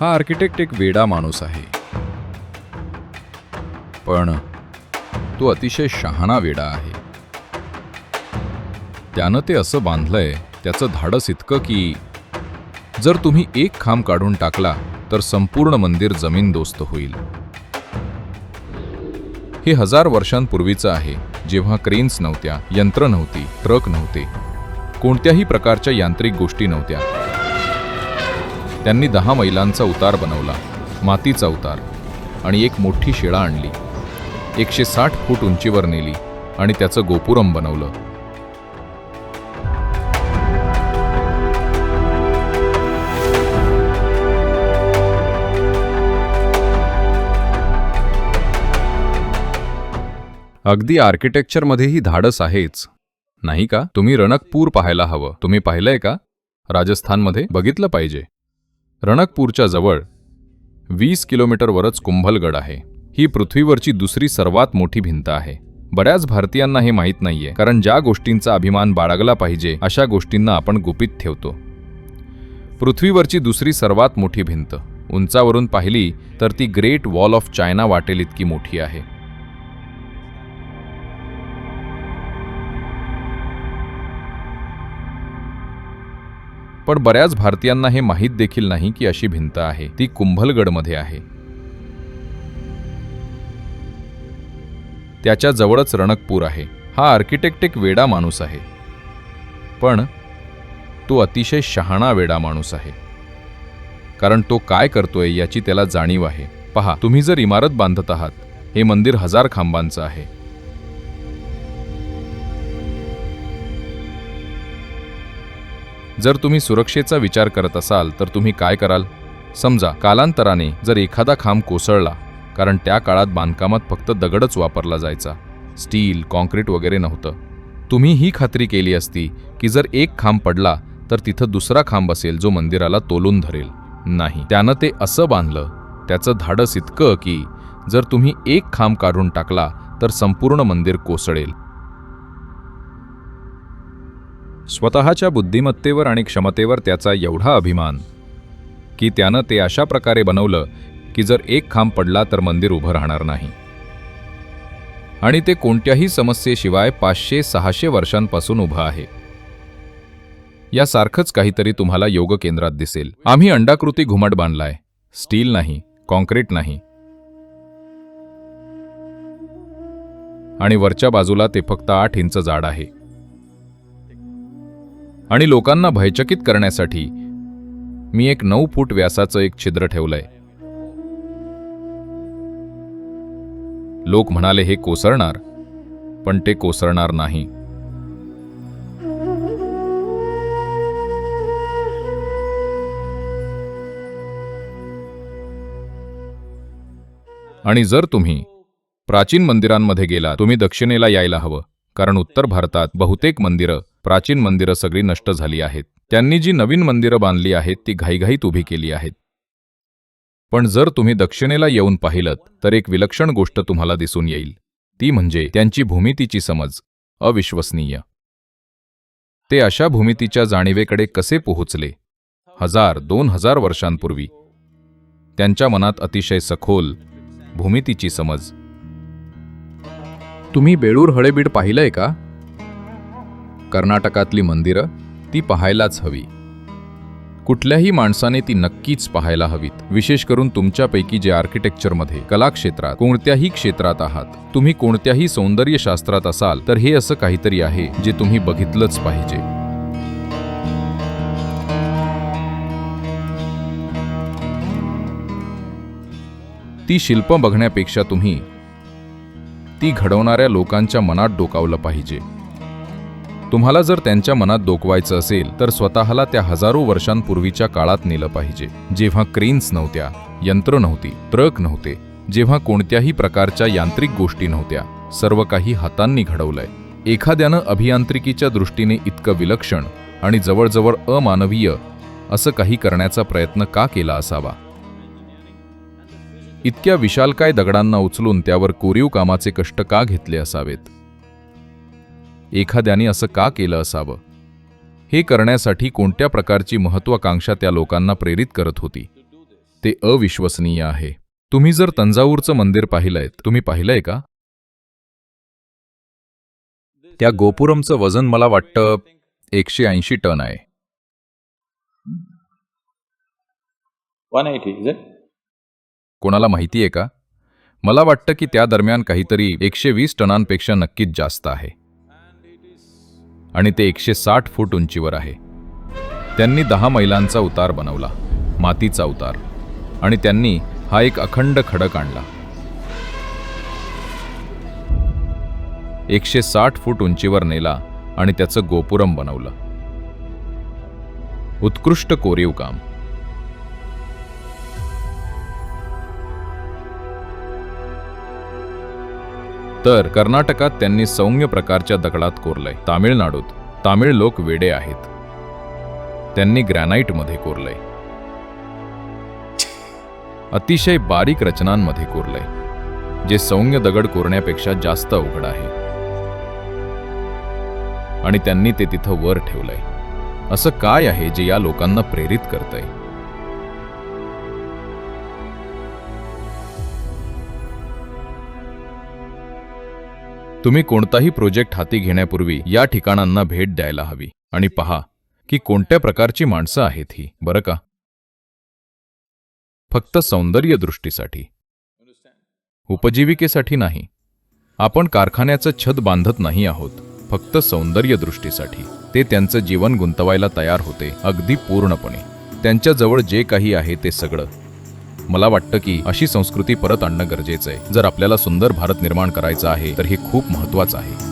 हा आर्किटेक्ट एक वेडा माणूस आहे. पण तो अतिशय शहाणा वेडा आहे. त्यानं ते असं बांधलंय त्याचं धाडस इतकं की जर तुम्ही एक खांब काढून टाकला तर संपूर्ण मंदिर जमीनदोस्त होईल. हे हजार वर्षांपूर्वीचं आहे जेव्हा क्रेन्स नव्हत्या यंत्र नव्हती ट्रक नव्हते कोणत्याही प्रकारच्या यांत्रिक गोष्टी नव्हत्या. त्यांनी दहा मैलांचा उतार बनवला मातीचा उतार आणि एक मोठी शिळा आणली. एकशे साठ फूट उंचीवर नेली आणि त्याचं गोपुरम बनवलं. अगदी आर्किटेक्चरमध्येही धाडस आहेच. नाही का? तुम्ही रणकपूर पाहायला हवं. तुम्ही पाहिलंय का? राजस्थानमध्ये बघितलं पाहिजे. रणकपूरच्या जवळ वीस किलोमीटरवरच कुंभलगड आहे. ही पृथ्वीवरची दुसरी सर्वात मोठी भिंत आहे. बऱ्याच भारतीयांना हे माहीत नाहीये कारण ज्या गोष्टींचा अभिमान बाळगला पाहिजे अशा गोष्टींना आपण गुपित ठेवतो. पृथ्वीवरची दुसरी सर्वात मोठी भिंत. उंचावरून पाहिली तर ती ग्रेट वॉल ऑफ चायना वाटेल इतकी मोठी आहे. पण बऱ्याच भारतीयांना हे माहीत देखील नाही की अशी भिंत आहे. ती कुंभलगडमध्ये आहे. त्याच्या जवळच रणकपूर आहे. हा आर्किटेक्ट एक वेडा माणूस आहे. पण तो अतिशय शहाणा वेडा माणूस आहे. कारण तो काय करतोय याची त्याला जाणीव आहे. पहा तुम्ही जर इमारत बांधत आहात हे मंदिर हजार खांबांचं आहे. जर तुम्ही सुरक्षेचा विचार करत असाल तर तुम्ही काय कराल? समजा कालांतराने जर एखादा खांब कोसळला कारण त्या काळात बांधकामात फक्त दगडच वापरला जायचा स्टील कॉन्क्रीट वगैरे नव्हतं. तुम्ही ही खात्री केली असती की जर एक खांब पडला तर तिथं दुसरा खांब असेल जो मंदिराला तोलून धरेल. नाही. त्यानं ते असं बांधलं त्याचं धाडस इतकं की जर तुम्ही एक खांब काढून टाकला तर संपूर्ण मंदिर कोसळेल. स्वतःच्या बुद्धिमत्तेवर आणि क्षमतेवर त्याचा एवढा अभिमान की त्यानं ते अशा प्रकारे बनवलं की जर एक खांब पडला तर मंदिर उभं राहणार नाही. आणि ते कोणत्याही समस्येशिवाय पाचशे सहाशे वर्षांपासून उभं आहे. यासारखंच काहीतरी तुम्हाला योग केंद्रात दिसेल. आम्ही अंडाकृती घुमट बांधलाय. स्टील नाही कॉन्क्रीट नाही. आणि वरच्या बाजूला ते फक्त आठ इंच जाड आहे. आणि लोकांना भयचकित करण्यासाठी मी एक नऊ फूट व्यासाचं एक छिद्र ठेवलंय. लोक म्हणाले हे कोसळणार. पण ते कोसळणार नाही. आणि जर तुम्ही प्राचीन मंदिरांमध्ये गेला तुम्ही दक्षिणेला यायला हवं कारण उत्तर भारतात बहुतेक मंदिरं प्राचीन मंदिरं सगळी नष्ट झाली आहेत. त्यांनी जी नवीन मंदिरं बांधली आहेत ती घाईघाईत उभी केली आहेत. पण जर तुम्ही दक्षिणेला येऊन पाहिलं तर एक विलक्षण गोष्ट तुम्हाला दिसून येईल. ती म्हणजे त्यांची भूमितीची समज. अविश्वसनीय. ते अशा भूमितीच्या जाणीवेकडे कसे पोहोचले? हजार दोन हजार वर्षांपूर्वी. त्यांच्या मनात अतिशय सखोल भूमितीची समज. तुम्ही बेळूर हळेबीड पाहिलंय का? कर्नाटकातली मंदिरं ती पाहायलाच हवी. कुठल्याही माणसाने ती नक्कीच पाहायला हवीत. विशेष करून तुमच्यापैकी जे आर्किटेक्चरमध्ये कला क्षेत्रात कोणत्याही क्षेत्रात आहात. तुम्ही कोणत्याही सौंदर्यशास्त्रात असाल तर हे असं काहीतरी आहे जे तुम्ही बघितलंच पाहिजे. ती शिल्प बघण्यापेक्षा तुम्ही ती घडवणाऱ्या लोकांच्या मनात डोकावलं पाहिजे. तुम्हाला जर त्यांच्या मनात डोकवायचं असेल तर स्वतःला त्या हजारो वर्षांपूर्वीच्या काळात नेलं पाहिजे. जेव्हा क्रेन्स नव्हत्या यंत्र नव्हती ट्रक नव्हते जेव्हा कोणत्याही प्रकारच्या यांत्रिक गोष्टी नव्हत्या सर्व काही हातांनी घडवलंय. एखाद्यानं अभियांत्रिकीच्या दृष्टीने इतकं विलक्षण आणि जवळजवळ अमानवीय असं काही करण्याचा प्रयत्न का केला असावा? इतक्या विशालकाय दगडांना उचलून त्यावर कोरीव कामाचे कष्ट का घेतले असावेत? एखाद्याने असं का केलं असावं? हे करण्यासाठी कोणत्या प्रकारची महत्वाकांक्षा त्या लोकांना प्रेरित करत होती? ते अविश्वसनीय आहे. तुम्ही जर तंजावूरचं मंदिर पाहिलंय तुम्ही पाहिलंय का? त्या गोपुरमचं वजन मला वाटतं एकशे ऐंशी टन आहे. 180, is it? कोणाला माहिती आहे का? मला वाटतं की त्या दरम्यान काहीतरी एकशे वीस टनांपेक्षा नक्कीच जास्त आहे. आणि ते एकशे साठ फूट उंचीवर आहे. त्यांनी दहा मैलांचा उतार बनवला मातीचा उतार आणि त्यांनी हा एक अखंड खडक आणला. एकशे साठ फूट उंचीवर नेला आणि त्याचं गोपुरम बनवलं. उत्कृष्ट कोरीव काम तर कर्नाटकात त्यांनी सौम्य प्रकारच्या दगडात कोरलंय. तामिळनाडूत तामिळ लोक वेडे आहेत. त्यांनी ग्रॅनाइटमध्ये कोरलंय. अतिशय बारीक रचनांमध्ये कोरलंय जे सौम्य दगड कोरण्यापेक्षा जास्त अवघड आहे. आणि त्यांनी ते तिथं वर ठेवलंय. असं काय आहे जे या लोकांना प्रेरित करतंय? तुम्ही कोणताही प्रोजेक्ट हाती घेण्यापूर्वी या ठिकाणांना भेट द्यायला हवी. आणि पहा की कोणत्या प्रकारची माणसं आहेत ही बरं का? फक्त सौंदर्य दृष्टीसाठी. उपजीविकेसाठी नाही. आपण कारखान्याचं छत बांधत नाही आहोत. फक्त सौंदर्य दृष्टीसाठी. ते त्यांचं जीवन गुंतवायला तयार होते अगदी पूर्णपणे. त्यांच्याजवळ जे काही आहे ते सगळं. मला वाटतं की अशी संस्कृती परत आणणं गरजेचं आहे. जर आपल्याला सुंदर भारत निर्माण करायचा आहे तर हे खूप महत्वाचं आहे.